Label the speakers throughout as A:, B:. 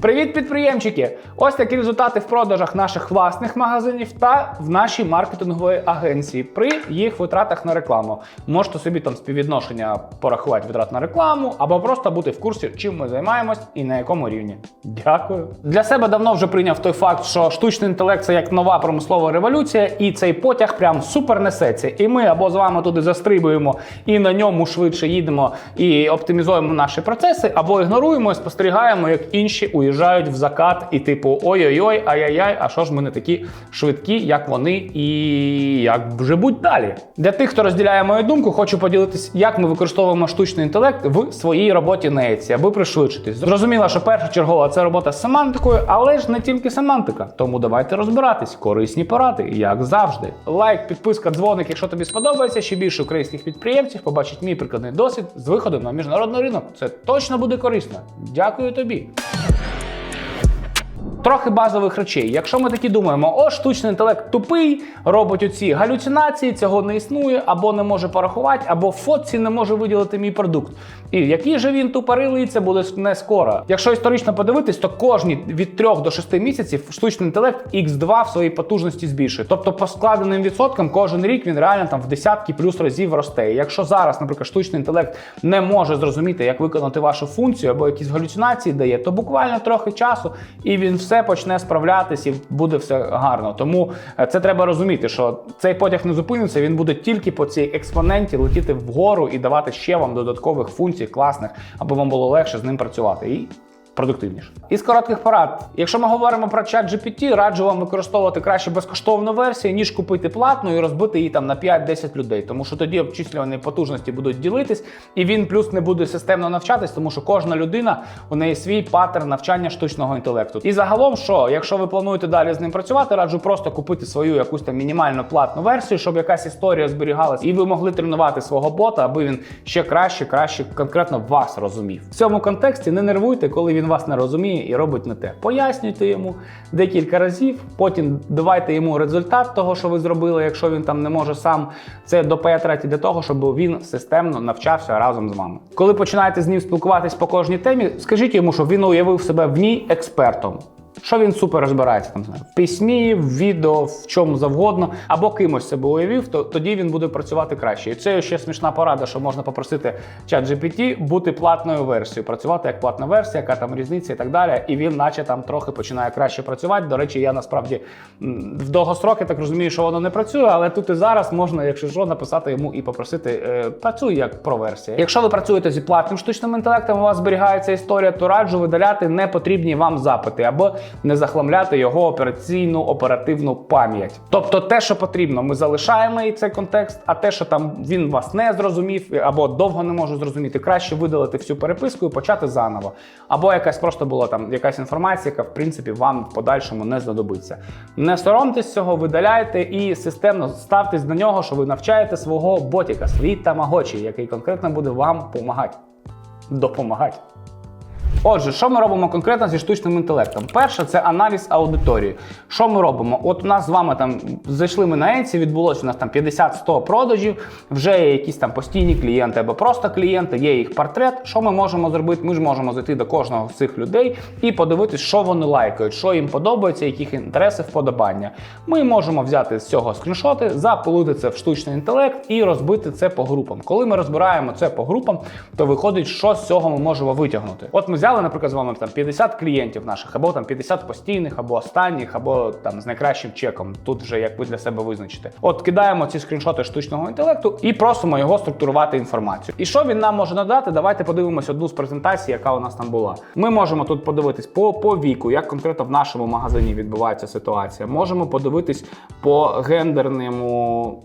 A: Привіт, підприємчики! Ось такі результати в продажах наших власних магазинів та в нашій маркетинговій агенції при їх витратах на рекламу. Можете собі там співвідношення порахувати витрат на рекламу, або просто бути в курсі, чим ми займаємось і на якому рівні. Дякую. Для себе давно вже прийняв той факт, що штучний інтелект це як нова промислова революція, і цей потяг прям супер несеться. І ми або з вами туди застрибуємо і на ньому швидше їдемо і оптимізуємо наші процеси, або ігноруємо і спостерігаємо, як інші уїжджають в закат, і типу ой-ой-ой, ай-яй-яй, а що ж ми не такі швидкі, як вони, і як вже будь далі. Для тих, хто розділяє мою думку, хочу поділитись, як ми використовуємо штучний інтелект в своїй роботі на Etsy, аби пришвидшитись. Зрозуміло, що першочергова це робота з семантикою, але ж не тільки семантика. Тому давайте розбиратись. Корисні поради, як завжди. Лайк, підписка, дзвоник, якщо тобі сподобається, ще більше українських підприємців побачить мій прикладний досвід з виходом на міжнародний ринок. Це точно буде корисно. Дякую тобі. Трохи базових речей. Якщо ми такі думаємо, о, штучний інтелект тупий, робить оці галюцинації, цього не існує, або не може порахувати, або в фотці не може виділити мій продукт. І який же він тупорилий, це буде не скоро. Якщо історично подивитись, то кожні від 3 до 6 місяців штучний інтелект X2 в своїй потужності збільшує. Тобто, по складеним відсоткам, кожен рік він реально там в десятки плюс разів росте. І якщо зараз, наприклад, штучний інтелект не може зрозуміти, як виконати вашу функцію або якісь галюцинації дає, то буквально трохи часу, і він все почне справлятись, і буде все гарно. Тому е, це треба розуміти, що цей потяг не зупиниться, він буде тільки по цій експоненті летіти вгору і давати ще вам додаткових функцій класних, аби вам було легше з ним працювати. І продуктивніше. Із коротких порад. Якщо ми говоримо про чат GPT, раджу вам використовувати краще безкоштовну версію, ніж купити платну і розбити її там на 5-10 людей. Тому що тоді обчислювані потужності будуть ділитись, і він плюс не буде системно навчатись, тому що кожна людина у неї свій паттерн навчання штучного інтелекту. І загалом, що якщо ви плануєте далі з ним працювати, раджу просто купити свою якусь там мінімальну платну версію, щоб якась історія зберігалась, і ви могли тренувати свого бота, аби він ще краще, краще конкретно вас розумів. В цьому контексті не нервуйте, коли він вас не розуміє і робить не те. Пояснюйте йому декілька разів, потім давайте йому результат того, що ви зробили, якщо він там не може сам це допетрати для того, щоб він системно навчався разом з вами. Коли починаєте з ним спілкуватись по кожній темі, скажіть йому, щоб він уявив себе в ній експертом. Що він супер розбирається там знає, в письмі, в відео, в чому завгодно, або кимось себе уявив, то тоді він буде працювати краще. І це ще смішна порада, що можна попросити чат GPT бути платною версією, працювати як платна версія, яка там різниця і так далі. І він, наче там трохи починає краще працювати. До речі, я насправді в довгостроки так розумію, що воно не працює, але тут і зараз можна, якщо що, написати йому і попросити е, працюй як про версія. Якщо ви працюєте зі платним штучним інтелектом, у вас зберігається історія, то раджу видаляти непотрібні вам запити або не захламляти його операційну оперативну пам'ять. Тобто, те, що потрібно, ми залишаємо і цей контекст, а те, що там він вас не зрозумів або довго не може зрозуміти, краще видалити всю переписку і почати заново. Або якась просто була там якась інформація, яка в принципі вам в подальшому не знадобиться. Не соромтесь цього, видаляйте і системно ставтесь до нього, що ви навчаєте свого ботіка, свій тамагочі, який конкретно буде вам допомагати. Допомагати. Отже, що ми робимо конкретно зі штучним інтелектом? Перше, це аналіз аудиторії. Що ми робимо? От у нас з вами там зайшли ми на Etsy, відбулося у нас там 50-100 продажів, вже є якісь там постійні клієнти або просто клієнти, є їх портрет. Що ми можемо зробити? Ми ж можемо зайти до кожного з цих людей і подивитись, що вони лайкають, що їм подобається, яких інтереси вподобання. Ми можемо взяти з цього скріншоти, запилити це в штучний інтелект і розбити це по групам. Коли ми розбираємо це по групам, то виходить, що з цього ми можемо витягнути. От ми взяли, наприклад, з вами там 50 клієнтів наших, або там 50 постійних, або останніх, або там з найкращим чеком. Тут вже як ви для себе визначите. От кидаємо ці скріншоти штучного інтелекту і просимо його структурувати інформацію. І що він нам може надати? Давайте подивимося одну з презентацій, яка у нас там була. Ми можемо тут подивитись по, по віку, як конкретно в нашому магазині відбувається ситуація. Можемо подивитись по гендерному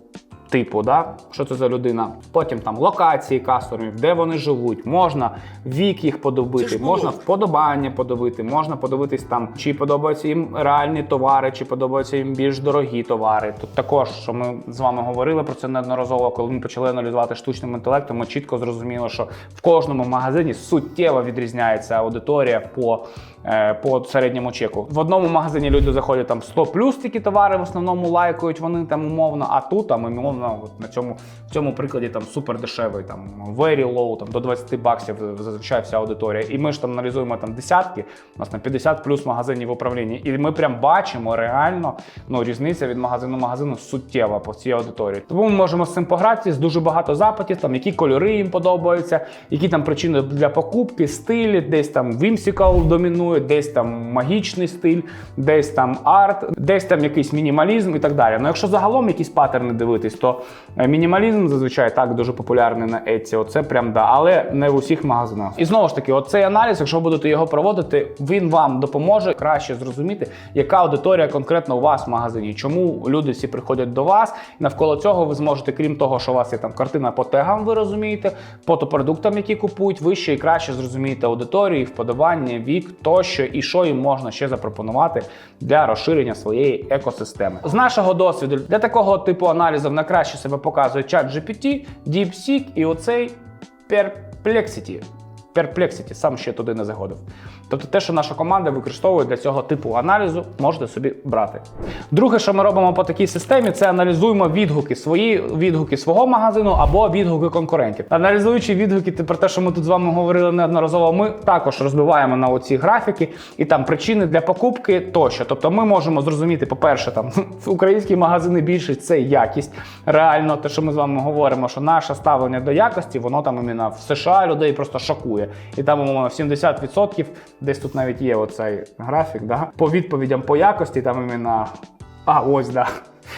A: типу, да? що це за людина. Потім там локації кастомерів, де вони живуть, можна вік їх подобити, можна вподобання подивити, можна подивитись там, чи подобаються їм реальні товари, чи подобаються їм більш дорогі товари. Тут також, що ми з вами говорили про це неодноразово, коли ми почали аналізувати штучним інтелектом, ми чітко зрозуміли, що в кожному магазині суттєво відрізняється аудиторія по е, по середньому чеку. В одному магазині люди заходять там 100 плюс такі товари, в основному лайкають вони там умовно, а тут там умовно от на цьому в цьому прикладі там супер дешевий, там very low, там до 20 баксів зазвичай вся аудиторія. І ми ж там аналізуємо там десятки, у нас на 50 плюс магазинів в управлінні, і ми прям бачимо реально ну різниця від магазину до магазину суттєва по цій аудиторії. Тому ми можемо з цим погратися, з дуже багато запитів, там які кольори їм подобаються, які там причини для покупки, стилі, десь там whimsical домінує, десь там магічний стиль, десь там арт, десь там якийсь мінімалізм і так далі. Ну якщо загалом якісь паттерни дивитись, то е, мінімалізм зазвичай так дуже популярний на Etsy, Оце прям да, але не в усіх магазинах. І знову ж таки, оцей аналіз, якщо будете його проводити, він вам допоможе краще зрозуміти, яка аудиторія конкретно у вас в магазині, чому люди всі приходять до вас. Навколо цього ви зможете, крім того, що у вас є там картина по тегам, ви розумієте, по продуктам, які купують, ви ще і краще зрозумієте аудиторії, вподобання, вік тощо, і що їм можна ще запропонувати для розширення своєї екосистеми. З нашого досвіду для такого типу аналізів найкраще себе показує чат GPT, DeepSeek і оцей Perplexity. Perplexity, сам ще туди не заходив. Тобто те, що наша команда використовує для цього типу аналізу, можете собі брати. Друге, що ми робимо по такій системі, це аналізуємо відгуки, свої відгуки свого магазину або відгуки конкурентів. Аналізуючи відгуки про те, що ми тут з вами говорили неодноразово, ми також розбиваємо на оці графіки і там причини для покупки тощо. Тобто ми можемо зрозуміти, по-перше, там українські магазини більшість це якість. Реально, те, що ми з вами говоримо, що наше ставлення до якості, воно там іменно в США людей просто шокує. І там, умовно, 70% десь тут навіть є оцей графік, да? по відповідям по якості, там іменно. А, ось, да.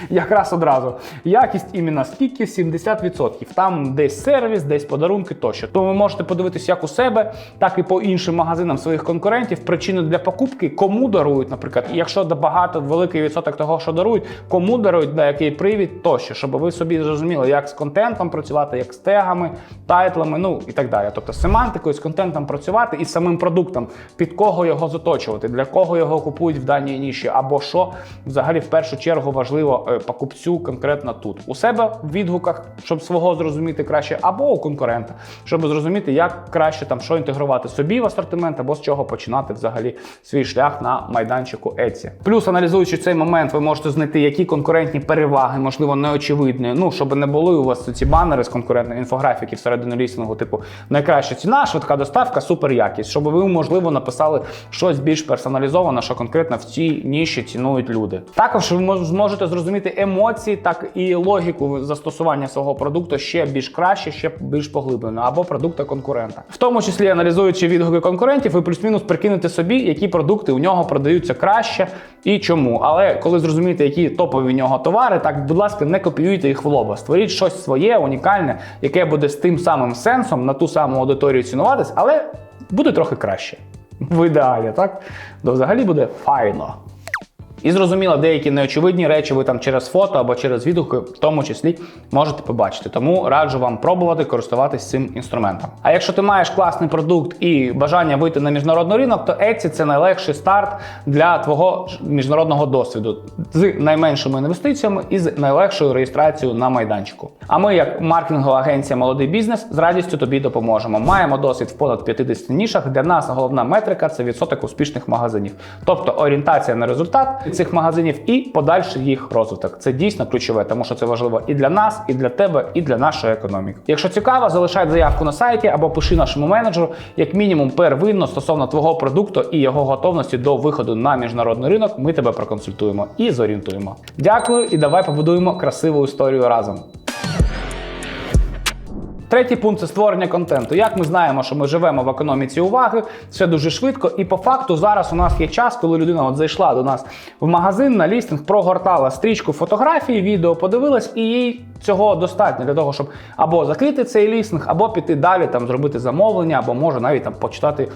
A: Якраз одразу. Якість іменно скільки 70%. Там десь сервіс, десь подарунки тощо. Тому ви можете подивитися як у себе, так і по іншим магазинам своїх конкурентів. Причини для покупки, кому дарують, наприклад. І якщо багато великий відсоток того, що дарують, кому дарують, на який привід тощо, щоб ви собі зрозуміли, як з контентом працювати, як з тегами, тайтлами, ну і так далі. Тобто семантикою, з контентом працювати і самим продуктом, під кого його заточувати, для кого його купують в даній ніші, або що взагалі в першу чергу важливо покупцю конкретно тут. У себе в відгуках, щоб свого зрозуміти краще, або у конкурента, щоб зрозуміти, як краще там що інтегрувати собі в асортимент, або з чого починати взагалі свій шлях на майданчику Etsy. Плюс, аналізуючи цей момент, ви можете знайти, які конкурентні переваги, можливо, неочевидні. Ну, щоб не були у вас ці банери з конкурентної інфографіки всередині лістингу, типу найкраща ціна, швидка доставка, супер якість, щоб ви, можливо, написали щось більш персоналізоване, що конкретно в цій ніші цінують люди. Також ви зможете зрозуміти емоції, так і логіку застосування свого продукту ще більш краще, ще більш поглиблено, або продукта конкурента. В тому числі аналізуючи відгуки конкурентів, ви плюс-мінус прикинете собі, які продукти у нього продаються краще і чому. Але коли зрозумієте, які топові в нього товари, так будь ласка, не копіюйте їх в лоба. Створіть щось своє, унікальне, яке буде з тим самим сенсом на ту саму аудиторію цінуватись, але буде трохи краще. В ідеалі, так? То взагалі буде файно. І зрозуміло, деякі неочевидні речі ви там через фото або через відгуки, в тому числі, можете побачити. Тому раджу вам пробувати користуватись цим інструментом. А якщо ти маєш класний продукт і бажання вийти на міжнародний ринок, то Etsy – це найлегший старт для твого міжнародного досвіду з найменшими інвестиціями і з найлегшою реєстрацією на майданчику. А ми, як маркетингова агенція Молодий бізнес, з радістю тобі допоможемо. Маємо досвід в понад 50 нішах. Для нас головна метрика це відсоток успішних магазинів, тобто орієнтація на результат цих магазинів і подальший їх розвиток. Це дійсно ключове, тому що це важливо і для нас, і для тебе, і для нашої економіки. Якщо цікаво, залишай заявку на сайті або пиши нашому менеджеру, як мінімум первинно стосовно твого продукту і його готовності до виходу на міжнародний ринок. Ми тебе проконсультуємо і зорієнтуємо. Дякую і давай побудуємо красиву історію разом. Третій пункт це створення контенту. Як ми знаємо, що ми живемо в економіці уваги, все дуже швидко. І по факту зараз у нас є час, коли людина от зайшла до нас в магазин на лістинг, прогортала стрічку фотографій, відео подивилась, і їй цього достатньо для того, щоб або закрити цей лістинг, або піти далі, там зробити замовлення, або може навіть там почитати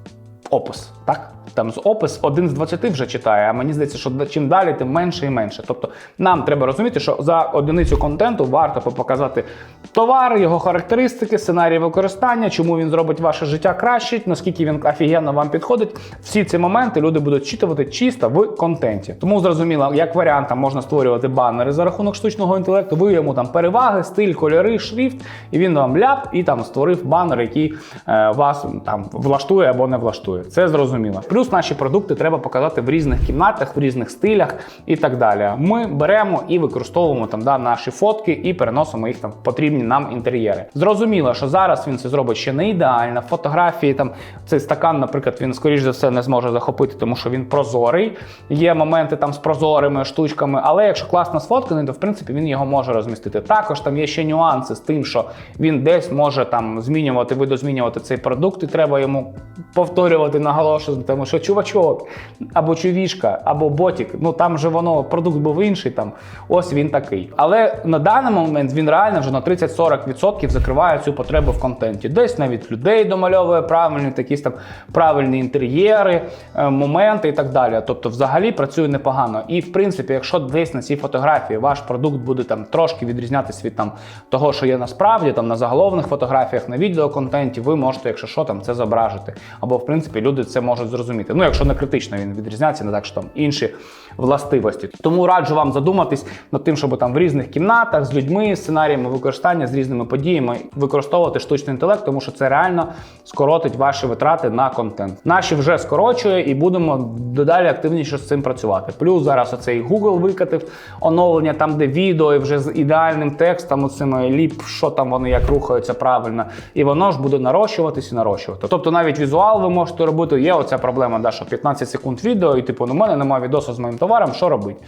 A: опис. Так? Там з опис один з 20 вже читає. А мені здається, що чим далі, тим менше і менше. Тобто нам треба розуміти, що за одиницю контенту варто показати товар, його характеристики, сценарії використання, чому він зробить ваше життя краще, наскільки він офігенно вам підходить. Всі ці моменти люди будуть читувати чисто в контенті. Тому зрозуміло, як варіант там можна створювати банери за рахунок штучного інтелекту. Ви йому там переваги, стиль, кольори, шрифт, і він вам ляп і там створив банер, який е, вас там влаштує або не влаштує. Це зрозуміло. Плюс наші продукти треба показати в різних кімнатах, в різних стилях і так далі. Ми беремо і використовуємо там да, наші фотки і переносимо їх там в потрібні нам інтер'єри. Зрозуміло, що зараз він це зробить ще не ідеально. Фотографії там цей стакан, наприклад, він скоріш за все не зможе захопити, тому що він прозорий. Є моменти там з прозорими штучками, але якщо класно сфотканий, то в принципі він його може розмістити. Також там є ще нюанси з тим, що він десь може там змінювати, видозмінювати цей продукт, і треба йому повторювати, наголошувати, тому що чувачок, або чувішка, або ботік, ну там же воно продукт був інший, там ось він такий. Але на даний момент він реально вже на 30-40% закриває цю потребу в контенті. Десь навіть людей домальовує правильні, якісь там правильні інтер'єри, е, моменти і так далі. Тобто, взагалі працює непогано. І в принципі, якщо десь на цій фотографії ваш продукт буде там трошки відрізнятися від там того, що є насправді, там на заголовних фотографіях, на відеоконтенті, ви можете, якщо що, там це зображити. Або в принципі люди це можуть зрозуміти. Ну, якщо не критично він відрізняється, не так що там інші властивості. Тому раджу вам задуматись над тим, щоб там в різних кімнатах з людьми, сценаріями використання з різними подіями використовувати штучний інтелект, тому що це реально скоротить ваші витрати на контент. Наші вже скорочує і будемо дедалі активніше з цим працювати. Плюс зараз оцей Google викатив оновлення, там де відео і вже з ідеальним текстом, оцими ліп, що там вони як рухаються правильно, і воно ж буде нарощуватись і нарощувати. Тобто навіть візуал ви можете робити. Є оця проблема, да, що 15 секунд відео, і типу, ну, у мене немає відосу з моїм товаром, що робити?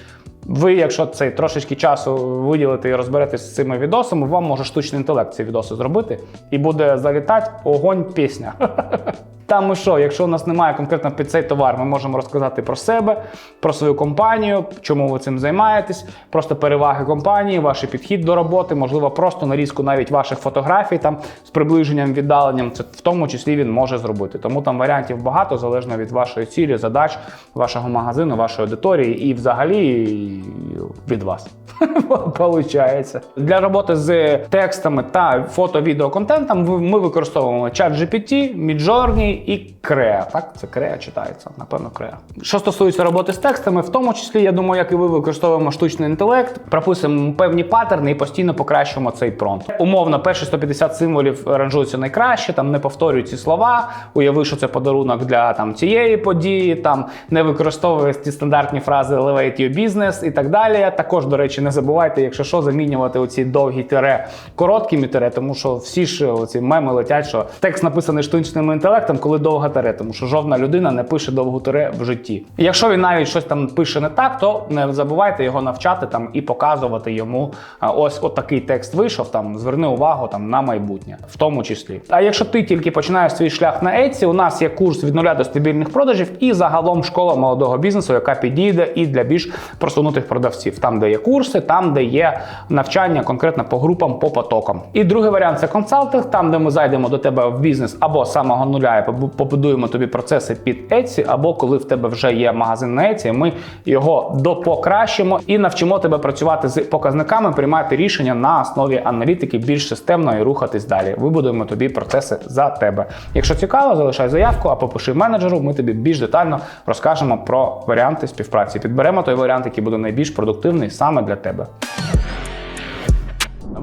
A: Ви, якщо цей трошечки часу виділити і розберетесь з цими відосами, вам може штучний інтелект ці відоси зробити, і буде залітати огонь пісня. Там ми що, якщо у нас немає конкретно під цей товар, ми можемо розказати про себе, про свою компанію, чому ви цим займаєтесь, просто переваги компанії, ваш підхід до роботи, можливо, просто нарізку навіть ваших фотографій там з приближенням, віддаленням. Це в тому числі він може зробити. Тому там варіантів багато, залежно від вашої цілі, задач, вашого магазину, вашої аудиторії і взагалі від вас. Получається. Для роботи з текстами та фото-відеоконтентом ми використовуємо ChatGPT, Midjourney і Crea. Так, це Crea читається, напевно, Crea. Що стосується роботи з текстами, в тому числі, я думаю, як і ви використовуємо штучний інтелект, прописуємо певні паттерни і постійно покращуємо цей промпт. Умовно, перші 150 символів ранжуються найкраще, там не повторюй ці слова, уяви, що це подарунок для там цієї події, там не використовує ті стандартні фрази elevate your business і так далі. Також, до речі, не забувайте, якщо що, замінювати оці довгі тире короткими тире, тому що всі ж оці меми летять, що текст написаний штучним інтелектом, коли довга тире, тому що жодна людина не пише довгу тире в житті. Якщо він навіть щось там пише не так, то не забувайте його навчати там і показувати йому. Ось от такий текст вийшов. Там зверни увагу там на майбутнє, в тому числі. А якщо ти тільки починаєш свій шлях на Etsy, у нас є курс від нуля до стабільних продажів і загалом школа молодого бізнесу, яка підійде і для більш просунутих продавців. Там, де є курси, там, де є навчання конкретно по групам, по потокам. І другий варіант це консалтинг, там, де ми зайдемо до тебе в бізнес або самого нуля і побудуємо тобі процеси під Etsy, або коли в тебе вже є магазин на Etsy, ми його допокращимо і навчимо тебе працювати з показниками, приймати рішення на основі аналітики більш системно і рухатись далі. Вибудуємо тобі процеси за тебе. Якщо цікаво, залишай заявку або пиши менеджеру. Ми тобі більш детально розкажемо про варіанти співпраці. Підберемо той варіант, який буде найбільш продуктивний саме для тебе.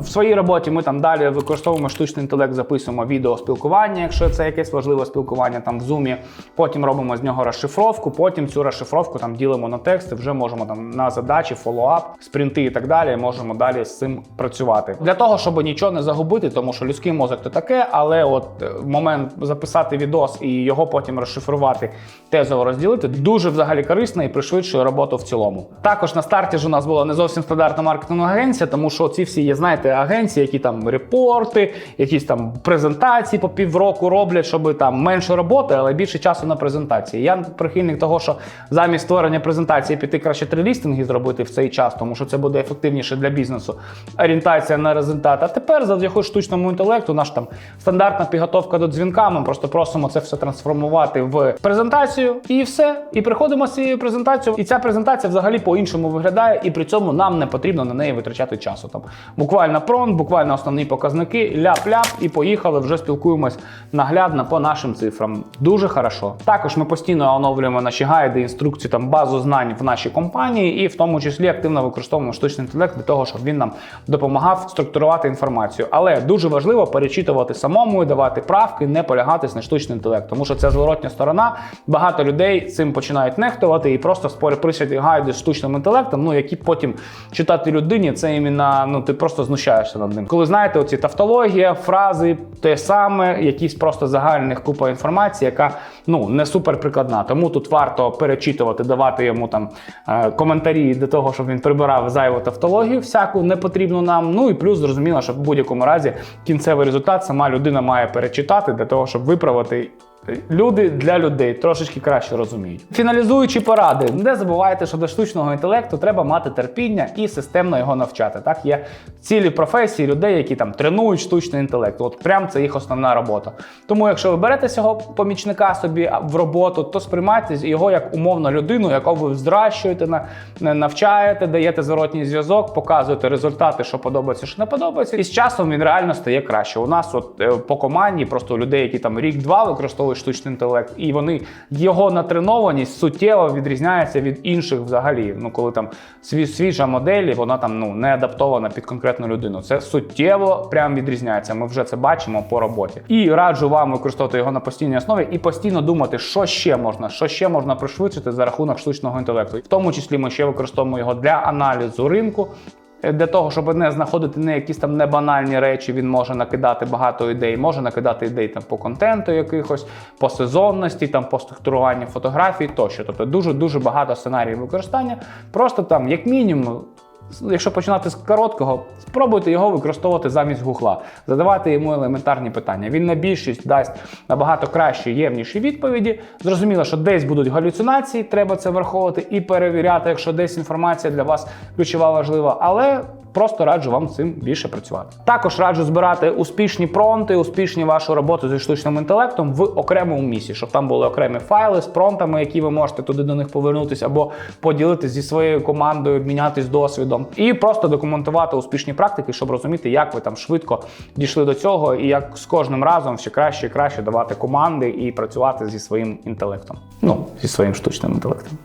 A: В своїй роботі ми там далі використовуємо штучний інтелект, записуємо відео спілкування, якщо це якесь важливе спілкування там в зумі. Потім робимо з нього розшифровку. Потім цю розшифровку там ділимо на тексти. Вже можемо там на задачі, фоллоуап, спринти і так далі. Можемо далі з цим працювати для того, щоб нічого не загубити, тому що людський мозок то таке, але от е, момент записати відос і його потім розшифрувати, тезово розділити, дуже взагалі корисно і пришвидшує роботу в цілому. Також на старті ж у нас була не зовсім стандартна маркетингова агенція, тому що ці всі є, знаєте, знаєте, агенції, які там репорти, якісь там презентації по півроку роблять, щоб там менше роботи, але більше часу на презентації. Я прихильник того, що замість створення презентації піти краще три лістинги зробити в цей час, тому що це буде ефективніше для бізнесу. Орієнтація на результат. А тепер, завдяки штучному інтелекту, наш там стандартна підготовка до дзвінка. Ми просто просимо це все трансформувати в презентацію і все. І приходимо з цією презентацією. І ця презентація взагалі по-іншому виглядає, і при цьому нам не потрібно на неї витрачати часу. Там буквально промпт, буквально основні показники, ляп-ляп, і поїхали. Вже спілкуємось наглядно по нашим цифрам. Дуже хорошо. Також ми постійно оновлюємо наші гайди, інструкції, там базу знань в нашій компанії, і в тому числі активно використовуємо штучний інтелект для того, щоб він нам допомагав структурувати інформацію. Але дуже важливо перечитувати самому і давати правки, не полягатись на штучний інтелект, тому що це зворотня сторона. Багато людей цим починають нехтувати і просто спорі присять гайди з штучним інтелектом, ну які потім читати людині, це іменно, ну ти просто знущаєшся над ним. Коли знаєте, оці тавтологія, фрази, те саме, якісь просто загальних купа інформації, яка ну не супер прикладна. Тому тут варто перечитувати, давати йому там е, коментарі для того, щоб він прибирав зайву тавтологію, всяку непотрібну нам. Ну і плюс зрозуміло, що в будь-якому разі кінцевий результат сама людина має перечитати для того, щоб виправити. Люди для людей трошечки краще розуміють. Фіналізуючи поради, не забувайте, що до штучного інтелекту треба мати терпіння і системно його навчати. Так є цілі професії людей, які там тренують штучний інтелект. От прям це їх основна робота. Тому, якщо ви берете цього помічника собі в роботу, то сприймайте його як умовну людину, яку ви здращуєте, на- на- навчаєте, даєте зворотній зв'язок, показуєте результати, що подобається, що не подобається. І з часом він реально стає краще. У нас, от е, по команді, просто людей, які там рік-два використовують штучний інтелект, і вони його натренованість суттєво відрізняється від інших взагалі. Ну, коли там сві- свіжа модель, вона там ну не адаптована під конкретну людину. Це суттєво прям відрізняється. Ми вже це бачимо по роботі. І раджу вам використовувати його на постійній основі і постійно думати, що ще можна, що ще можна пришвидшити за рахунок штучного інтелекту. В тому числі ми ще використовуємо його для аналізу ринку. Е, Для того, щоб не знаходити не якісь там небанальні речі, він може накидати багато ідей, може накидати ідей там по контенту якихось, по сезонності, там по структуруванню фотографій тощо. Тобто дуже дуже багато сценаріїв використання. Просто там, як мінімум, Якщо починати з короткого, спробуйте його використовувати замість гугла, задавати йому елементарні питання. Він на більшість дасть набагато кращі, ємніші відповіді. Зрозуміло, що десь будуть галюцинації, треба це враховувати і перевіряти, якщо десь інформація для вас ключова важлива. Але просто раджу вам цим більше працювати. Також раджу збирати успішні пронти, успішні вашу роботу зі штучним інтелектом в окремому місці, щоб там були окремі файли з пронтами, які ви можете туди до них повернутися, або поділитися зі своєю командою, обмінятись досвідом, і просто документувати успішні практики, щоб розуміти, як ви там швидко дійшли до цього, і як з кожним разом все краще і краще давати команди і працювати зі своїм інтелектом. Ну, зі своїм штучним інтелектом.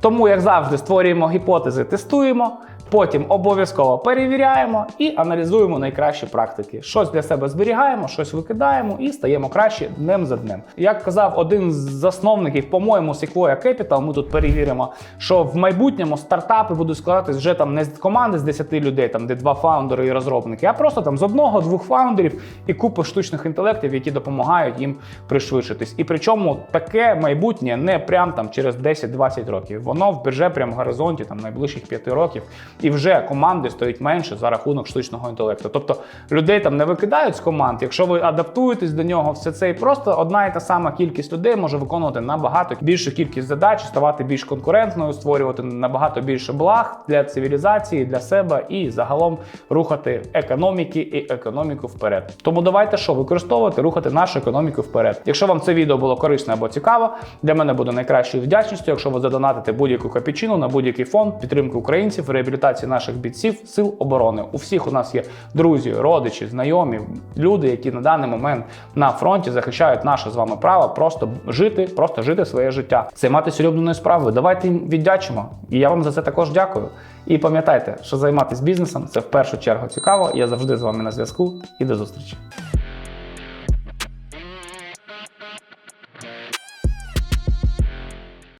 A: Тому, як завжди, створюємо гіпотези, тестуємо, потім обов'язково перевіряємо і аналізуємо найкращі практики. Щось для себе зберігаємо, щось викидаємо і стаємо краще днем за днем. Як казав один з засновників, по-моєму, Sequoia Capital, ми тут перевіримо, що в майбутньому стартапи будуть складатись вже там не з команди з 10 людей, там де два фаундери і розробники, а просто там з одного-двох фаундерів і купи штучних інтелектів, які допомагають їм пришвидшитись. І причому таке майбутнє не прям там через 10-20 років. Воно в бірже прям в горизонті там найближчих 5 років, і вже команди стоять менше за рахунок штучного інтелекту. Тобто людей там не викидають з команд. Якщо ви адаптуєтесь до нього, все це і просто одна і та сама кількість людей може виконувати набагато більшу кількість задач, ставати більш конкурентною, створювати набагато більше благ для цивілізації, для себе і загалом рухати економіки і економіку вперед. Тому давайте що використовувати, рухати нашу економіку вперед. Якщо вам це відео було корисне або цікаво, для мене буде найкращою вдячністю, якщо ви задонатите будь-яку капічину на будь-який фонд підтримки українців, реабілітації наших бійців, сил оборони. У всіх у нас є друзі, родичі, знайомі, люди, які на даний момент на фронті захищають наше з вами право просто жити, просто жити своє життя, займатися улюбленою справою. Давайте їм віддячимо. І я вам за це також дякую. І пам'ятайте, що займатися бізнесом це в першу чергу цікаво. Я завжди з вами на зв'язку і до зустрічі.